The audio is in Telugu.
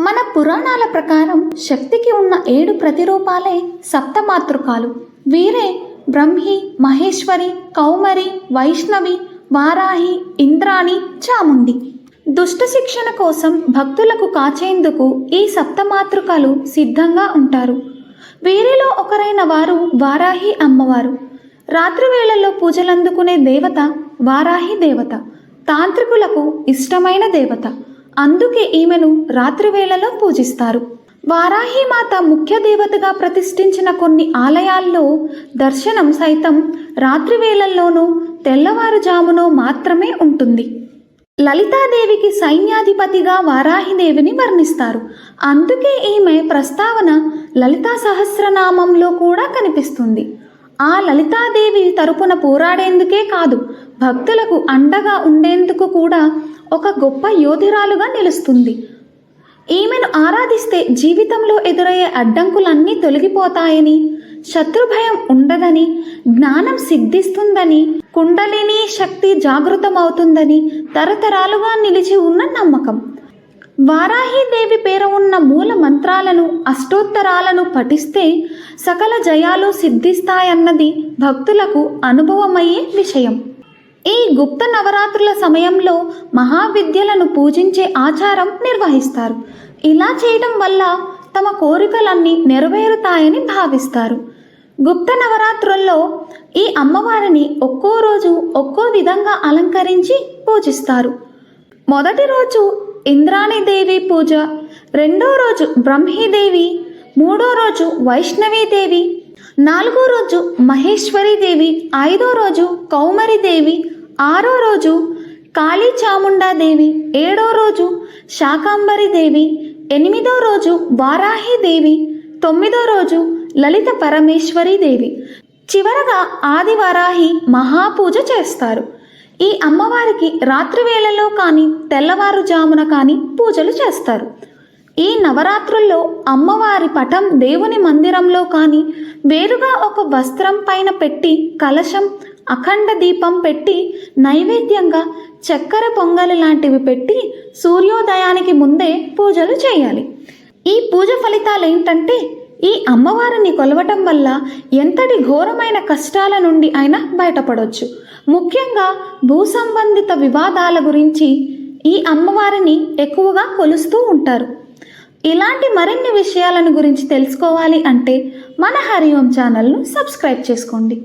మన పురాణాల ప్రకారం శక్తికి ఉన్న ఏడు ప్రతిరూపాలే సప్తమాతృకాలు. వీరే బ్రహ్మి మహేశ్వరి కౌమరి వైష్ణవి వారాహి ఇంద్రాణి చాముండి. దుష్ట శిక్షణ కోసం భక్తులకు కాచేందుకు ఈ సప్తమాతృకలు సిద్ధంగా ఉంటారు. వీరిలో ఒకరైన వారు వారాహి అమ్మవారు. రాత్రి వేళల్లో పూజలందుకునే దేవత వారాహి దేవత. తాంత్రికులకు ఇష్టమైన దేవత. అందుకే ఈమెను రాత్రి వేళలో పూజిస్తారు. వారాహిమాత ముఖ్య దేవతగా ప్రతిష్ఠించిన కొన్ని ఆలయాల్లో దర్శనం సైతం రాత్రి వేళల్లోనూ తెల్లవారుజామునో మాత్రమే ఉంటుంది. లలితాదేవికి సైన్యాధిపతిగా వారాహిదేవిని వర్ణిస్తారు అందుకే ఈమె ప్రస్తావన లలితా సహస్రనామంలో కూడా కనిపిస్తుంది. ఆ లలితాదేవి తరపున పోరాడేందుకే కాదు భక్తులకు అండగా ఉండేందుకు కూడా ఒక గొప్ప యోధురాలుగా నిలుస్తుంది. ఈమెను ఆరాధిస్తే జీవితంలో ఎదురయ్యే అడ్డంకులన్నీ తొలగిపోతాయని శత్రుభయం ఉండదని జ్ఞానం సిద్ధిస్తుందని కుండలిని శక్తి జాగృతమవుతుందని తరతరాలుగా నిలిచి ఉన్న నమ్మకం. వారాహీదేవి పేర ఉన్న మూల మంత్రాలను అష్టోత్తరాలను పఠిస్తే సకల జయాలు సిద్ధిస్తాయన్నది భక్తులకు అనుభవమయ్యే విషయం. ఈ గుప్త నవరాత్రుల సమయంలో మహావిద్యలను పూజించే ఆచారం నిర్వహిస్తారు. ఇలా చేయడం వల్ల తమ కోరికలన్నీ నెరవేరుతాయని భావిస్తారు. గుప్త నవరాత్రుల్లో ఈ అమ్మవారిని ఒక్కో రోజు ఒక్కో విధంగా అలంకరించి పూజిస్తారు. మొదటి రోజు ఇంద్రాణిదేవి పూజ రెండో రోజు బ్రహ్మీదేవి మూడో రోజు వైష్ణవీదేవి నాలుగో రోజు మహేశ్వరీదేవి ఐదో రోజు కౌమరిదేవి ఆరో రోజు కాళీ చాముండాదేవి ఏడో రోజు శాకాంబరిదేవి ఎనిమిదో రోజు వారాహిదేవి తొమ్మిదో రోజు లలిత పరమేశ్వరీదేవి చివరగా ఆదివారాహి మహాపూజ చేస్తారు. ఈ అమ్మవారికి రాత్రి వేళలో కానీ తెల్లవారుజామున కానీ పూజలు చేస్తారు. ఈ నవరాత్రుల్లో అమ్మవారి పటం దేవుని మందిరంలో కానీ వేరుగా ఒక వస్త్రం పైన పెట్టి కలశం అఖండ దీపం పెట్టి నైవేద్యంగా చక్కెర పొంగలి లాంటివి పెట్టి సూర్యోదయానికి ముందే పూజలు చేయాలి. ఈ పూజ ఫలితాలు ఏంటంటే ఈ అమ్మవారిని కొలవటం వల్ల ఎంతటి ఘోరమైన కష్టాల నుండి అయినా బయటపడవచ్చు ముఖ్యంగా భూ సంబంధిత వివాదాల గురించి ఈ అమ్మవారిని ఎక్కువగా కొలుస్తూ ఉంటారు. ఇలాంటి మరిన్ని విషయాలను గురించి తెలుసుకోవాలి అంటే మన హరి ఓం ఛానల్ను సబ్స్క్రైబ్ చేసుకోండి.